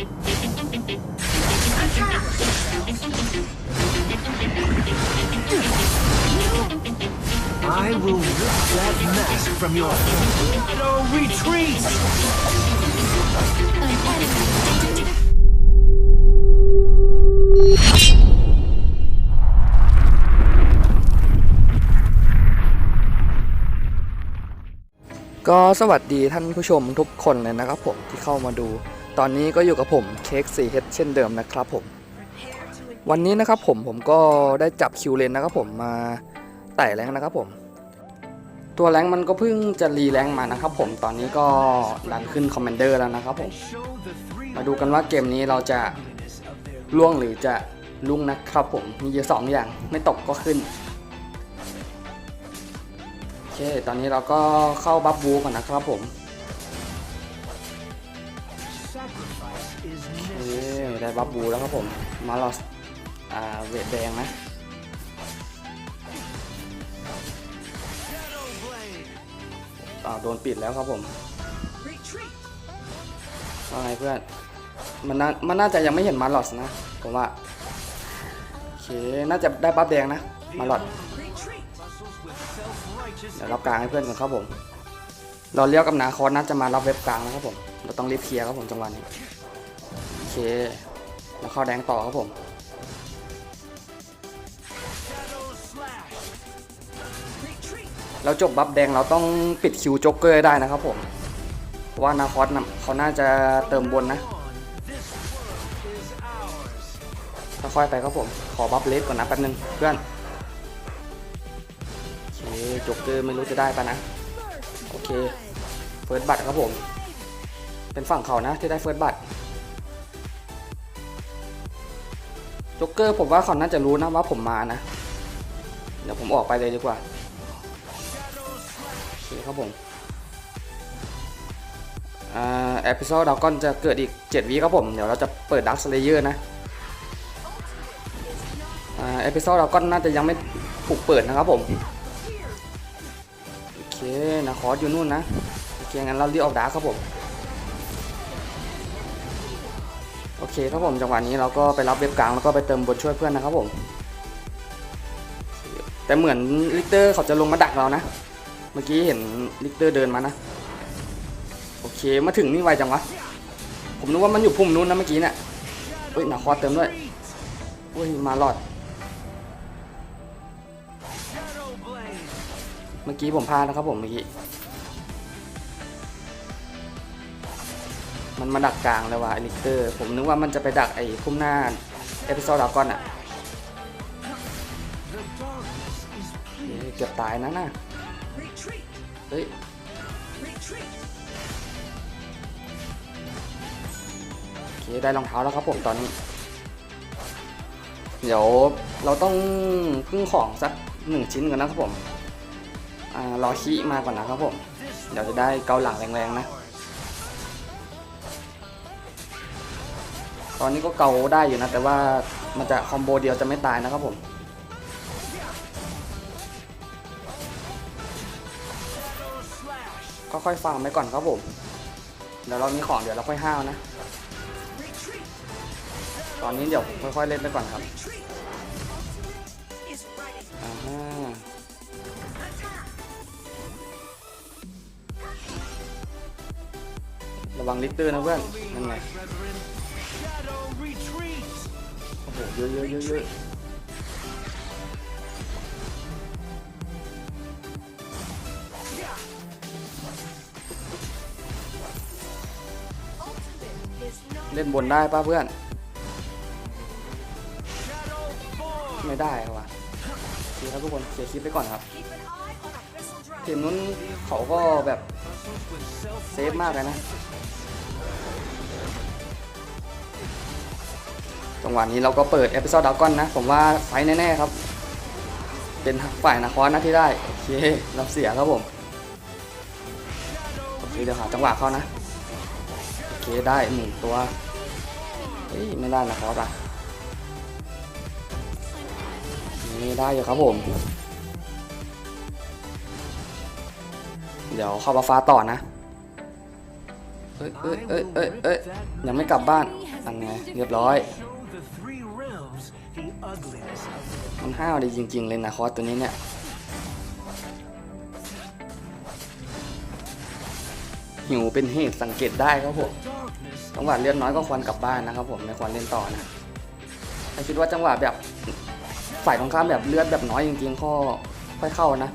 I will rip that mask from your No retreat! ก็สวัสดีท่านผู้ชมทุกคนเลยนะครับผมที่เข้ามาดู ตอนนี้ก็อยู่กับผมเค้กสีเฮดเช่นเดิมนะครับผม วันนี้นะครับผมผมก็ได้จับคิวเลนนะครับผมมาไต่แรงนะครับผม ตัวแรงมันก็เพิ่งจะรีแรงมานะครับผมตอนนี้ก็ดันขึ้นคอมมานเดอร์แล้วนะครับผม มาดูกันว่าเกมนี้เราจะล่วงหรือจะลุ่งนะครับผมมีอยู่สองอย่างไม่ตกก็ขึ้นโอเคตอนนี้เราก็เข้าบัฟบูก่อนนะครับผม ได้บัฟบูแล้วครับผม มาลอสอ่าเวทแดงนะอ่าโดนปิดแล้วครับผมว่าไงเพื่อน มันน่ามันน่าจะยังไม่เห็นมาลอสนะ ผมว่า โอเค น่าจะได้บัฟแดงนะ มาลอสเดี๋ยวรับกลางให้เพื่อนก่อนครับผม เราเลี้ยวกับนาคอนน่าจะมารับเว็บกลางนะครับผม เราต้องรีบเคลียร์ครับผมจังหวะนี้โอเค แล้วเข้าแดงต่อครับผมเราจบบัฟแดงเราต้องปิดคิวโจ็กเกอร์ได้นะครับผมว่านาคอสนะเขาน่าจะเติมบนนะค่อยไปครับผม ขอบัฟเลสก่อนนะแป๊บนึงเพื่อนโอเคโจ็กเกอร์ไม่รู้จะได้ปะนะ โอเค เฟิร์สบัตครับผม เป็นฝั่งเขานะที่ได้เฟิร์สบัตร จ็กเกอร์ผมว่าเขาน่าจะรู้นะว่าผมมานะ เดี๋ยวผมออกไปเลยดีกว่าโอเคครับผมอ่าเอพิโซดดาวก้อนจะเกิดอีก 7 วิครับผม เดี๋ยวเราจะเปิดดักสเลเยอร์นะอ่าเอพิโซดดาวก้อนน่าจะยังไม่ถูกเปิดนะครับผม โอเคนะคอร์สอยู่นู่นนะ โอเคงั้นเราเรีบออกดาร์กครับผม โอเคครับผมจังหวะนี้เราก็ไปรับเว็บกลางแล้วก็ไปเติมบนช่วยเพื่อนนะครับผม แต่เหมือนลิกเตอร์เขาจะลงมาดักเรานะ เมื่อกี้เห็นลิกเตอร์เดินมานะ โอเคมาถึงนี่ไวจังวะ ผมนึกว่ามันอยู่พุ่มนู้นนะเมื่อกี้เนี่ยเฮ้ยหนาคอร์เติมด้วยเฮ้ยมาหลอด เมื่อกี้ผมพลาดนะครับผมเมื่อกี้ มันมาดักกลางเลยว่ะไอลิกเตอร์ ผมนึกว่ามันจะไปดักไอ้พุ่มหน้าเอพิโซดดากอนอะเกือบตายนะน่ะเฮ้ยโอเคได้รองเท้าแล้วครับผมตอนนี้ เดี๋ยวเราต้องพึ่งของสักหนึ่งชิ้นก่อนนะครับผมอ่ารอขี้มาก่อนนะครับผม เดี๋ยวจะได้เกาหลังแรงๆนะ ตอนนี้ก็เกาได้อยู่นะ แต่ว่ามันจะคอมโบเดียวจะไม่ตายนะครับผมก็ค่อยฟังไปก่อนครับผม เดี๋ยวเรามีของเดี๋ยวเราค่อยห้าวนะ ตอนนี้เดี๋ยวค่อยๆเล่นไปก่อนครับระวังลิกเตอร์นะเพื่อนนั่นไง ยอะเยอะเยอะเยอะเล่นบนได้ป่ะเพื่อน ไม่ได้ว่ะโอเคครับทุกคนเคลียร์คลิปไปก่อนครับทีมนู้นเขาก็แบบเซฟมากเลยนะ จังหวะนี้เราก็เปิดเอพิโซดดาวกอนนะ ผมว่าไฟแน่ๆครับ เป็นฝ่ายนาคอนนะที่ได้ โอเคเราเสียครับผม โอเคเดี๋ยวหาจังหวะเขานะ โอเคได้หนึ่งตัว เฮ้ยไม่ได้นะคอสอะนี่ได้อยู่ครับผม เดี๋ยวเข้ามาฟ้าต่อนะเอ้ยเอ้ยเอ้ยเอ้ยเอ้ยยังไม่กลับบ้านอันไงเรียบร้อย มันห้าวดีจริง ๆ เลยนะคอสตัวนี้เนี่ยหิวเป็นเหตุสังเกตได้ครับผมจังหวะเลือดน้อยก็ควรกลับบ้านนะครับผมไม่ควรเล่นต่อนะแต่คิดว่าจังหวะแบบฝ่ายตรงข้ามแบบเลือดแบบน้อยจริงๆก็ค่อยเข้านะ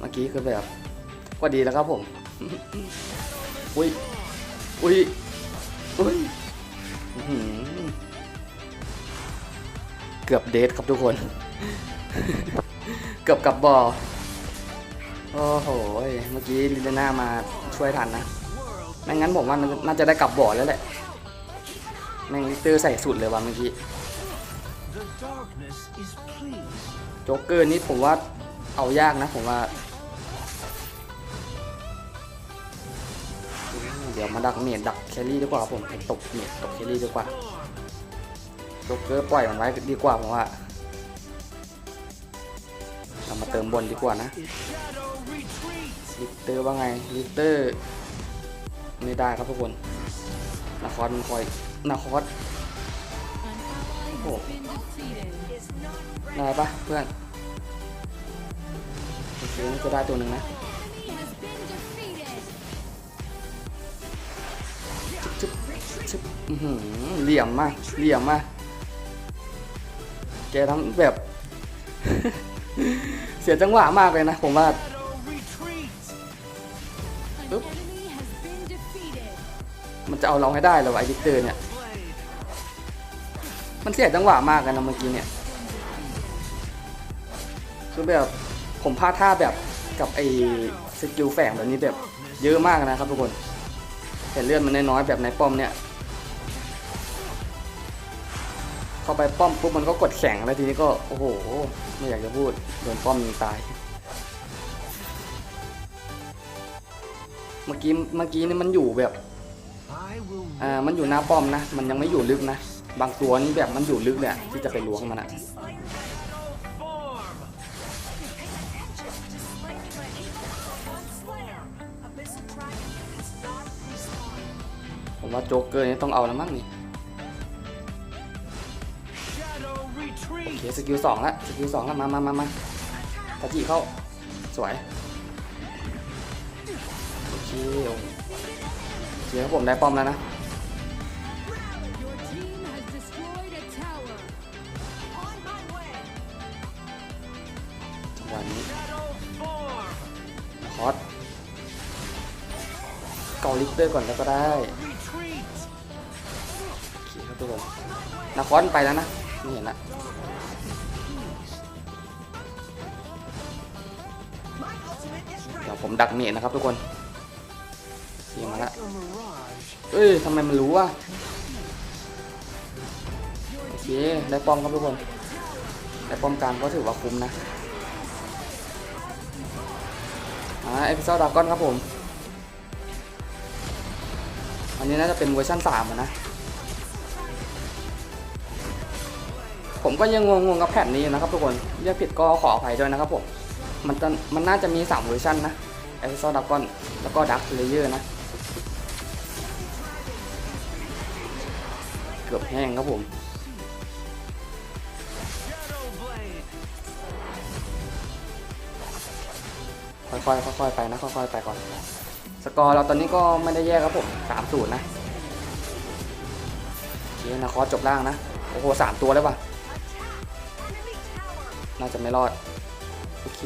เมื่อกี้คือแบบก็ดีแล้วครับผมอุ้ยอุ้ยอุ้ยเกือบเดทครับทุกคน เกือบกับบอโอ้โห เมื่อกี้ลิเดน่ามาช่วยทันนะ ไม่งั้นผมว่าน่าจะได้กลับบอแล้วแหละ แม่งลิเตอร์ใส่สุดเลยว่ะเมื่อกี้ โจ๊กเกอร์นี่ผมว่าเอายากนะผมว่า เดี๋ยวมาดักเมียดดักแครี่ดีกว่าผมตบเมียดตบแครี่ดีกว่า โจ๊กเกอร์ปล่อยมันไว้ดีกว่าผมว่า เรามาเติมบนดีกว่านะลิเตอร์ว่าไงลิเตอร์ไม่ได้ครับทุกคนนาคอสมันคอยนาคอส An ally has been defeated. ได้ปะเพื่อนโอเคน่าจะได้ตัวหนึ่งนะ Enemy has been defeated. ชึบชึบอื้อหือเหลี่ยมมากเหลี่ยมมากแกทำแบบ เสียจังหวะมากเลยนะผมว่ามันจะเอาเราให้ได้หรอวไอ้ดิกเตอร์เนี่ย มันเสียจังหวะมากเลยนะเมื่อกี้เนี่ย คือแบบผมพลาดท่าแบบกับไอ้สกิลแฝงแบบนี้แบบเยอะมากนะครับทุกคนแต่เลือดมันน้อยๆแบบในป้อมเนี่ย เข้าไปป้อมปุ๊บมันก็กดแข็งแล้วทีนี้ก็โอ้โห ไม่อยากจะพูดโดนป้อมยิงตาย เมื่อกี้เมื่อกี้นี่มันอยู่แบบอ่ามันอยู่หน้าป้อมนะ มันยังไม่อยู่ลึกนะ บางตัวนี่แบบมันอยู่ลึกเลยอะที่จะไปล้วงมันอะผมว่าโจ๊กเกอร์นี่ต้องเอาแล้วมั้งนี่ โอเคสกิลสองละสกิลสองละมามามามาตาจิเข้า สวย โอเคโอเคครับผมได้ป้อมแล้วนะ Your team has destroyed a tower. จังหวะนี้คอสเกาลิกเตอร์ก่อนแล้วก็ได้โอเคครับทุกคนนาคอนไปแล้วนะ ไม่เห็นละ ดักเมจนะครับทุกคนเสียมาละเอ้ยทำไมมันรู้วะโอเคได้ป้อมครับทุกคนได้ป้อมกลางก็ถือว่าคุ้มนะอ่าเอพิโซดดาก้อนครับผม อันนี้น่าจะเป็นเวอร์ชัน3อะนะ ผมก็ยังงงๆกับแผ่นนี้นะครับทุกคนเรียกผิดก็ขออภัยด้วยนะครับผม มันจะมันน่าจะมี3เวอร์ชันนะ เอพิโซดดากอนแล้วก็ดักเลเยอร์นะ เกือบแห้งครับผมค่อยๆค่อยๆไปนะค่อยๆไปก่อน สกอร์เราตอนนี้ก็ไม่ได้แย่ครับผมสามศูนย์นะโอเคนะคอจบล่างนะ โอ้โหสามตัวแล้วว่ะ น่าจะไม่รอด โอเค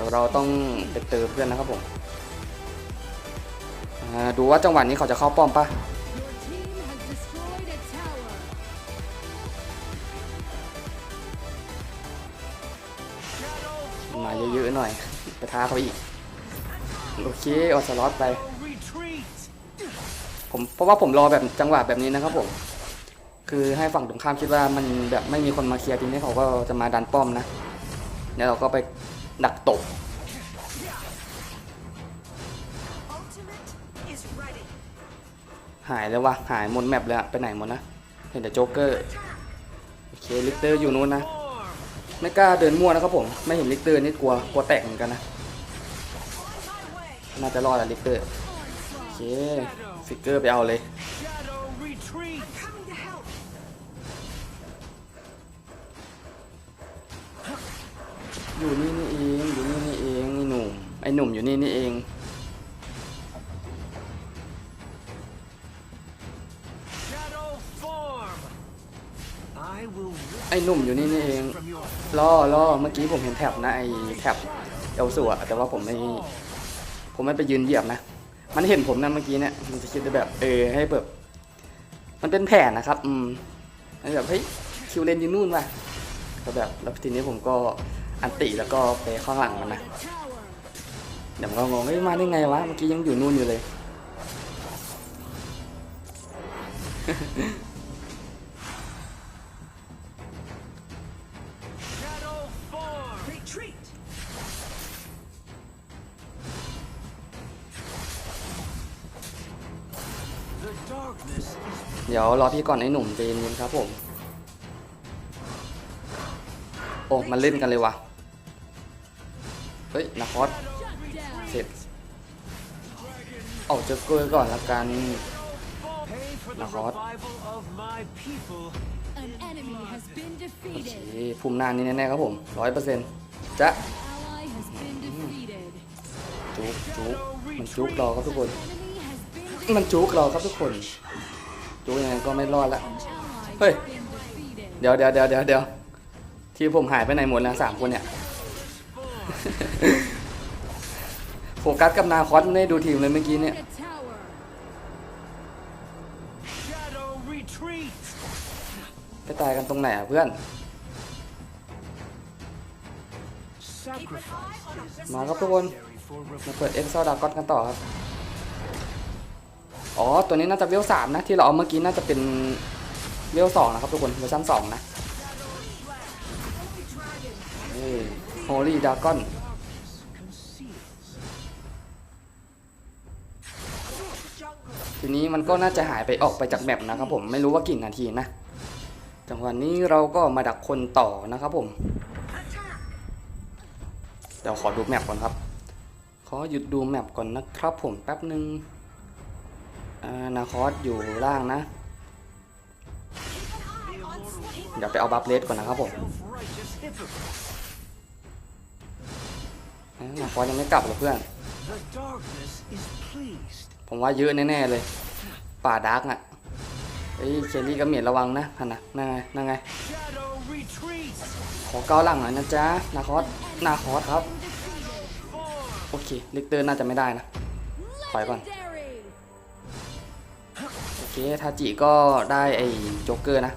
ดี๋ยวเราต้องไปเติมเพื่อนนะครับผมดูว่าจังหวะนี้เขาจะเข้าป้อมปะมาเยอะๆหน่อยไปท้าเขาอีก โอเคออสล็อตไป ผมเพราะว่าผมรอแบบจังหวะแบบนี้นะครับผม คือให้ฝั่งตรงข้ามคิดว่ามันแบบไม่มีคนมาเคลียร์ทีนี้เขาก็จะมาดันป้อมนะแล้วเราก็ไป ดักตบหายแล้ววะหายหมดแมปเลยอะไปไหนหมดนะเห็นแต่โจ๊กเกอร์โอเคลิกเตอร์อยู่นู้นนะไม่กล้าเดินมั่วนะครับผมไม่เห็นลิกเตอร์นี่กลัวกลัวแตกเหมือนกันนะน่าจะรอดแล้วลิกเตอร์โอเคฟิกเกอร์ไปเอาเลยอยู่นี่นี่เองอยู่นี่นี่เองไอ้หนุ่ม ไอ้หนุ่มอยู่นี่นี่เอง ไอ้หนุ่มอยู่นี่นี่เองล่อล่อเมื่อกี้ผมเห็นแท็บนะไอ้แท็บเอลสัวแต่ว่าผมไม่ ผมไม่ไปยืนเหยียบนะ มันเห็นผมนะเมื่อกี้เนี่ย มันจะคิดแบบ เออให้แบบ มันเป็นแผนนะครับ อืมมันแบบเฮ้ยคิวเลนอยู่นู่นว่ะก็แบบแล้วทีนี้ผมก็อันติแล้วก็ไปข้างหลังมันนะ เดี๋ยวมันก็งงเฮ้ยมาได้ไงวะ เมื่อกี้ยังอยู่นู่นอยู่เลย เดี๋ยวรอพี่ก่อนไอ้หนุ่มใจเย็นๆครับผม โอ้มันเล่นกันเลยวะเฮ้ยนาคอส เอาเจอเกอร์ก่อนละกัน pay for the Nahot. revival of my people. An enemy has been โอเค defeated. ภูมิหน้านี้แน่ๆครับผมร้อยเปอร์เซ็นต์จะ Ally has been defeated. จุกจุกมันจุกเราครับทุกคน Enemy has been มันจุกเราครับทุกคนจุกยังไงก็ไม่รอดละ An ally Hey. has been defeated. เดี๋ยวเดี๋ยวเดี๋ยวเดี๋ยวเดี๋ยวทีมผมหายไปไหนหมดแล้วสามคนเนี่ย โฟกัสกับนาคอสไม่ได้ดูทีมเลยเมื่อกี้เนี่ย ไปตายกันตรงไหนอะเพื่อน มาครับทุกคน มาเปิดเอ็กซ์ซอดากอนกันต่อครับ อ๋อ ตัวนี้น่าจะเวลสามนะ ที่เราเอาเมื่อกี้น่าจะเป็นเวลสองนะครับทุกคนเวอร์ชันสองนะโฮลี่ดากอน conceals. ทีนี้มันก็น่าจะหายไปออกไปจากแมปนะครับผมไม่รู้ว่ากี่นาทีนะจังหวะนี้เราก็มาดักคนต่อนะครับผมเดี๋ยวขอดูแมปก่อนครับ ขอหยุดดูแมปก่อนนะครับผมแป๊บหนึ่งนาคอสอยู่ล่างนะ เดี๋ยวไปเอาบัฟเลสก่อนนะครับผม Self-righteous hypocrite. อ่านาคอสยังไม่กลับเลยเพื่อน The darkness is pleased. ผมว่าเยอะแน่ๆเลย ป่าดาร์กอะเอ้ยเคลลี่กับเมียระวังนะพันนะนั่งไงนั่งไง Shadow retreat. ขอเก้าวหลังหน่อยนะจ๊ะ นาคอสนาคอสครับ Form. โอเคลิกเตอร์น่าจะไม่ได้นะถอยก่อน Legendary. โอเค ทาจิก็ได้ไอ้โจ๊กเกอร์นะ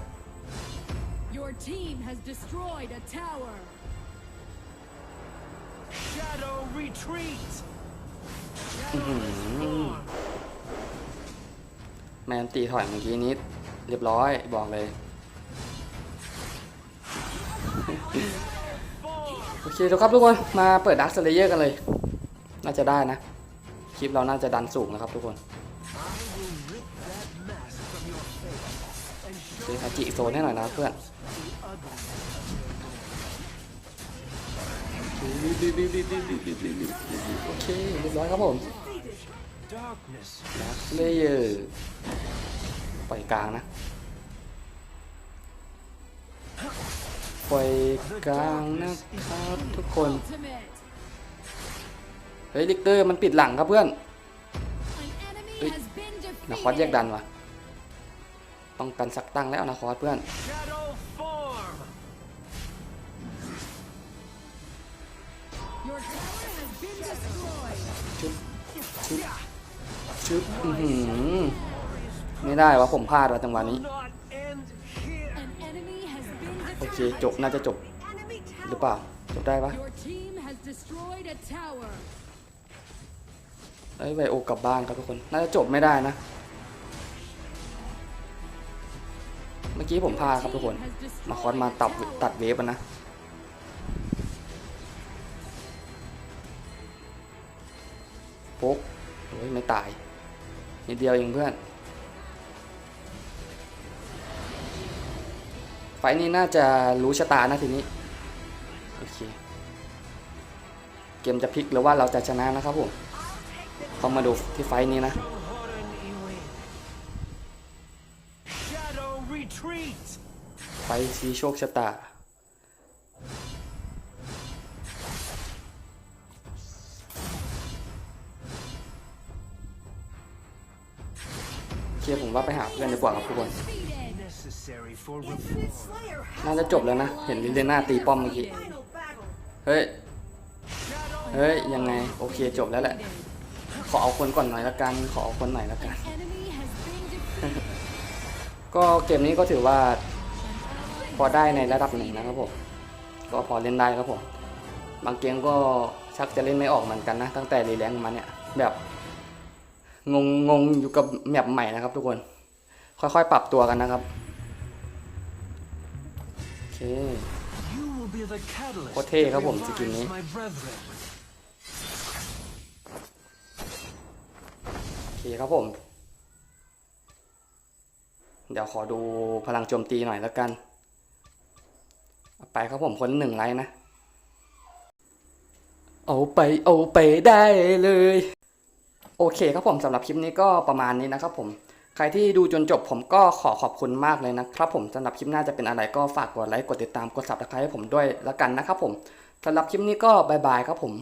Your team has destroyed a tower. Shadow retreat. อื้อหือแมนตีถอยเมื่อกี้นี้เรียบร้อยบอกเลย โอเคทุกครับทุกคนมาเปิดดักสเลเยอร์กันเลย น่าจะได้นะ คลิปเราน่าจะดันสูงนะครับทุกคน I will rip that mask from your face and เจทาจิโซนให้หน่อยนะเพื่อน โอเคเรียบร้อยครับผมดักเลเยอร์ปล่อยกลางนะปล่อยกลางนะครับทุกคน เฮ้ยลิกเตอร์มันปิดหลังครับเพื่อนนาคอสแยกดันวะต้องกันสักตั้งแล้วนาคอสเพื่อน อือหือไม่ได้วะผมพลาดวะจังหวะนี้ โอเคจบน่าจะจบหรือเปล่าจบได้ปะ Your team has destroyed a tower. เอ้ไวโอกลับบ้านครับทุกคน น่าจะจบไม่ได้นะ เมื่อกี้ผมพลาดครับทุกคนนาคอสมาตัดตัดเวฟอะนะปุ๊บโอ้ยไม่ตาย นิดเดียวเองเพื่อน ไฟนี้น่าจะรู้ชะตานะทีนี้ โอเค เกมจะพลิกหรือว่าเราจะชนะนะครับผมต้องมาดูที่ไฟนี้นะไฟท์ชี้โชคชะตา ว่าไปหาเพื่อนดีกว่าครับทุกคน Defeated. Necessary for reform. น่าจะจบแล้วนะ เห็นลิเลน่าตีป้อมเมื่อกี้ เฮ้ย เฮ้ย ยังไง โอเคจบแล้วแหละ ขอเอาคนก่อนหน่อยละกัน ขอเอาคนหน่อยละกัน Enemy has been defeated. ก็เกมนี้ก็ถือว่า พอได้ในระดับหนึ่งนะครับผม ก็พอเล่นได้ครับผม บางเกมก็ชักจะเล่นไม่ออกเหมือนกันนะ ตั้งแต่รีแลงค์มาเนี่ย แบบ งงงงอยู่กับแมปใหม่นะครับ ทุกคน ค่อยๆ ปรับตัวกันนะครับ โอเคโคตรเท่ครับผมสกินนี้โอเคครับผม เดี๋ยวขอดูพลังโจมตีหน่อยแล้วกันเอาไปครับผมคนหนึ่งไลน์นะ เอาไปเอาไปได้เลย โอเคครับผมสำหรับคลิปนี้ก็ประมาณนี้นะครับผมใครที่ดูจนจบผมก็ขอขอบคุณมากเลยนะครับผมสำหรับคลิปหน้าจะเป็นอะไรก็ฝากกดไลค์กดติดตามกด subscribe ให้ผมด้วยแล้วกันนะครับผมสำหรับคลิปนี้ก็บายบายครับผม